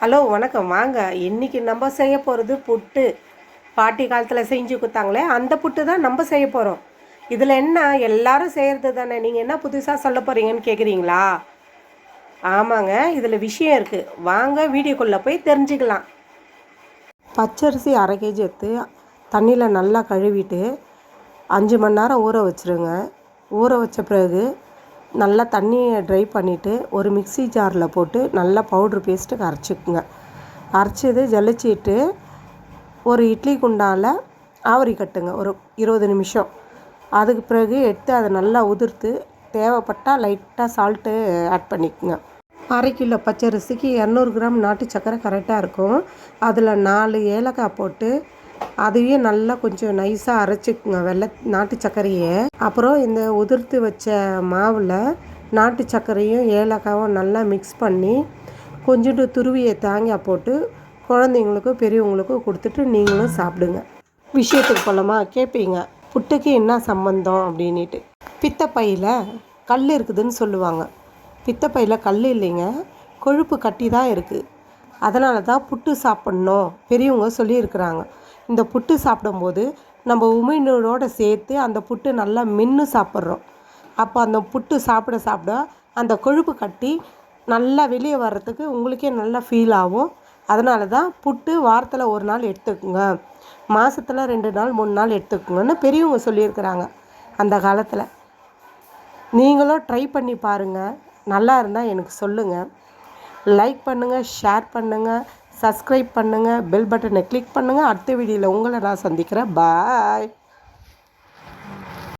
Hello வணக்கம். வாங்க. இன்றைக்கி நம்ம செய்ய போகிறது புட்டு. பாட்டி காலத்தில் செஞ்சு கொடுத்தாங்களே அந்த புட்டு தான் நம்ம செய்ய போகிறோம் இதில் என்ன எல்லாரும் செய்கிறது தானே? நீங்கள் என்ன புதுசாக சொல்ல போகிறீங்கன்னு கேட்குறீங்களா ஆமாங்க இதில் விஷயம் இருக்குது வாங்க வீடியோக்குள்ளே போய் தெரிஞ்சுக்கலாம். பச்சரிசி அரை கேஜி எடுத்து தண்ணியில் நல்லா கழுவிட்டு அஞ்சு மணி நேரம் ஊற வச்சுருங்க. ஊற வச்ச பிறகு நல்லா தண்ணியை ட்ரை பண்ணிவிட்டு ஒரு மிக்ஸி ஜாரில் போட்டு நல்லா பவுட்ரு பேஸ்ட்டுக்கு அரைச்சிக்குங்க. அரைச்சது ஜலிச்சிட்டு ஒரு இட்லி குண்டால் ஆவரி கட்டுங்க ஒரு இருபது நிமிஷம். அதுக்கு பிறகு எடுத்து அதை நல்லா உதிர்த்து தேவைப்பட்டால் லைட்டாக சால்ட்டு ஆட் பண்ணிக்கோங்க. அரை கிலோ பச்சரிசிக்கு இரநூறு கிராம் நாட்டு சக்கரை கரெக்டாக இருக்கும். அதில் நாலு ஏலக்காய் போட்டு அதையும் நல்லா கொஞ்சம் நைஸாக அரைச்சிக்குங்க. வெள்ளை நாட்டு சர்க்கரையை. அப்புறம் இந்த உதிர்த்து வச்ச மாவில் நாட்டு சர்க்கரையும் ஏலக்காவும் நல்லா மிக்ஸ் பண்ணி கொஞ்சோண்டு துருவியை தேங்காய் போட்டு குழந்தைங்களுக்கும் பெரியவங்களுக்கும் கொடுத்துட்டு நீங்களும் சாப்பிடுங்க. விஷயத்துக்கு போலமா? கேட்பீங்க புட்டுக்கு என்ன சம்பந்தம் அப்படின்ட்டு பித்தப்பையில் கல் இருக்குதுன்னு சொல்லுவாங்க. பித்தப்பையில் கல் இல்லைங்க. கொழுப்பு கட்டி தான் இருக்குது அதனால தான் புட்டு சாப்பிட்ணும். பெரியவங்க சொல்லியிருக்கிறாங்க. இந்த புட்டு சாப்பிடும்போது நம்ம உமிழ்நீரோடு சேர்த்து அந்த புட்டு நல்லா மென்று சாப்பிட்றோம். அப்போ அந்த புட்டு சாப்பிட சாப்பிட அந்த கொழுப்பு கட்டி நல்லா வெளியே வர்றதுக்கு உங்களுக்கே நல்லா ஃபீல் ஆகும். அதனால தான் புட்டு வாரத்தில் ஒரு நாள் எடுத்துக்கோங்க. மாதத்தில் ரெண்டு நாள் மூணு நாள் எடுத்துக்கோங்கன்னு பெரியவங்க சொல்லியிருக்கிறாங்க அந்த காலத்தில். நீங்களும் ட்ரை பண்ணி பாருங்கள் நல்லா இருந்தால் எனக்கு சொல்லுங்கள் லைக் பண்ணுங்கள் ஷேர் பண்ணுங்கள் சப்ஸ்கிரைப் பண்ணுங்கள் பெல் பட்டனை கிளிக் பண்ணுங்கள் அடுத்த வீடியோவில் உங்களை நான் சந்திக்கிறேன். பாய்